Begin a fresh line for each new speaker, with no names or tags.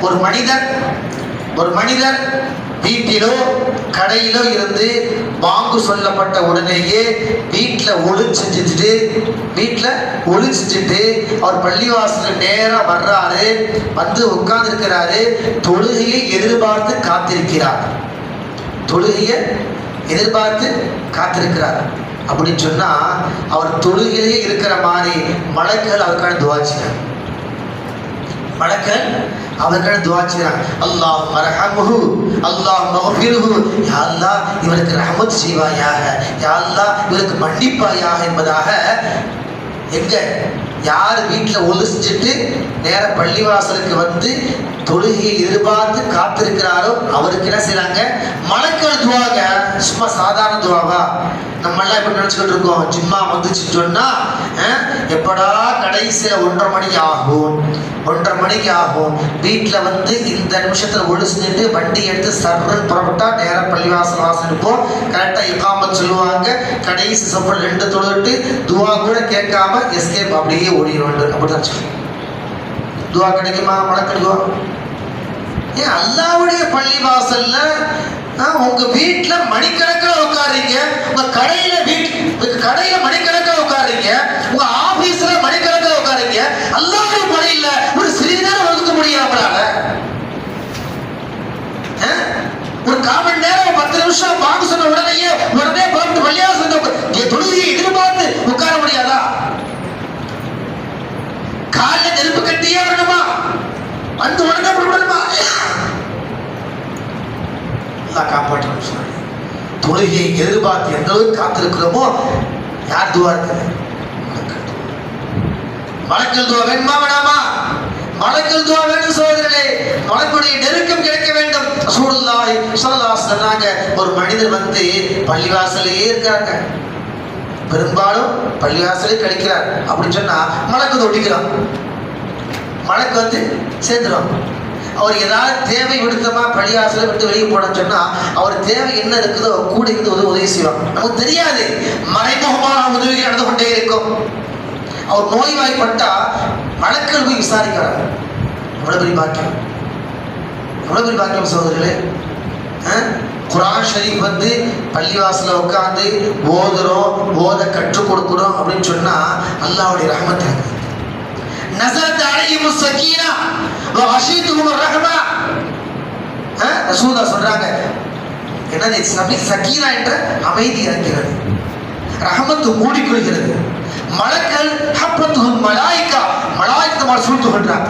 ஒரு மனிதர் ஒரு மனிதர் வீட்டிலோ கடையிலோ இருந்து வாங்கு சொல்லப்பட்ட உடனேயே வீட்டில் ஒளி செஞ்சுட்டு வீட்டில் ஒளி செஞ்சுட்டு அவர் பள்ளிவாசல் நேரா வர்றாரு வந்து உட்கார்ந்துருக்கிறாரு தொழுகையை எதிர்பார்த்து காத்திருக்கிறார். தொழுகையை எதிர்பார்த்து காத்திருக்கிறார். அப்படின்னு சொன்னா அவர் தொழுகையிலே இருக்கிற மாதிரி மலைகள் அவருக்கான துவாச்சினார் மலக்கள் அவர்கள் துவா செய்கிறாங்க. அல்லாஹ் மரஹமுஹு அல்லாஹ் மகஃபிருஹு யா அல்லாஹ் இவருக்கு ரஹமத் செய்வாயாக. யா அல்லாஹ் இவருக்கு மன்னிப்பாயாக என்பதாக எங்க யார் வீட்டில் ஒலிச்சிட்டு நேர பள்ளிவாசலுக்கு வந்து தொழுகையை எதிர்பார்த்து காத்திருக்கிறாரோ அவருக்கு என்ன செய்கிறாங்க மலக்கள் துவாங்க. சும்மா சாதாரண துவாவா? நம்ம எல்லாம் இப்ப நினைச்சுக்கிட்டு இருக்கோம் ஜிம்மா வந்துச்சு சொன்னா அஹ், எப்படா கடைசியில ஒன்றரை மணிக்கு ஆகும்? ஒன்றரை மணிக்கு ஆகும். வீட்டில் வந்து இந்த நிமிஷத்துல ஒழிச்சுட்டு வண்டி எடுத்து சர்றன் புறப்பட்டா நேரம் பள்ளிவாசல் வாசல் இருப்போம். கரெக்டாக இக்காம சொல்லுவாங்க. கடைசி சப்பல் ரெண்டு தொழுட்டு துவா கூட கேட்காம எஸ்கேப் அப்படியே ஓடிட வேண்டும் அப்படிதான் சொல்லுவோம் துவா கிடைக்குமா? மலக்கள் ஏன் அல்லாவுடைய பள்ளிவாசல்ல உங்க வீட்டுல மணிக்கணக்கில் உங்க கடையில வீட்டு கடையில மணிக்கணக்கில் உட்காருங்க உங்க ஆபீஸ்ல மணிக்கணக்கில் உட்காருங்க அல்லாவுடைய மழையில ஒரு சிறிது நேரம் ஒதுக்க முடியும் நம்மளால ஒரு கால் மணி நேரம் பத்து நிமிஷம் வாங்க சொன்ன உடனேயே உடனே பார்த்து வழியாக சொன்ன தொழுகையை எதிர்பார்த்து உட்கார முடியாதா? காலில் நெருப்பு கட்டியே வரணுமா? வந்து உடனே விடணுமா காப்பாற்றணும் சொன்னாங்க தொழுகையை எதிர்பார்த்து எந்த அளவுக்கு காத்திருக்கிறோமோ? யார் துவா இருக்கிறது? மலக்கள் துவா வேணுமா வேணாமா? மலக்கள் துவா வேணும் சகோதரர்களே. மலக்குடைய நெருக்கம் கிடைக்க வேண்டும். ரசூலுல்லாஹி சொல்லலாம் சொன்னாங்க ஒரு மனிதர் வந்து பள்ளிவாசலையே இருக்கிறாங்க. பெரும்பாலும் பள்ளிவாசலே கழிக்கிறார். அப்படின்னு சொன்னா மலக்கு தொட்டிக்கிறான் மலக்கு வந்து சேர்ந்துடும் அவர் ஏதாவது தேவை விடுத்தமா பள்ளிவாசலை விட்டு வெளியே போனோம்னு சொன்னா அவர் தேவை என்ன இருக்குதோ கூட இருந்து உதவி உதவி செய்வாங்க. நமக்கு தெரியாது. மறைமுகமான உதவிகள் நடந்து கொண்டே இருக்கும். அவர் நோய்வாய்ப்பட்டா வழக்கில் போய் விசாரிக்கிறார். எவ்வளவு பெரிய பாக்கியம். எவ்வளவு பெரிய பாக்கியம் சகோதரர்களே. குரான் ஷரீஃப் வந்து பள்ளிவாசல உட்காந்து ஓதுறோம் ஓத கற்றுக் கொடுக்குறோம் அப்படின்னு சொன்னா அல்லாவுடைய ரஹமத் இருக்கு நசரத் அலைஹிமு ரஹ்மா. ரசூலா சொல்றாங்க என்னது சபி சகீனா என்ற அமைதி இறக்கிறது. ரஹமத்து மூடிக்கொள்கிறது. மலக்கள் ஹப்பத்துஹும் மலாய்க்கா மலாயிகத்து சூழ்த்து கொள்றாங்க.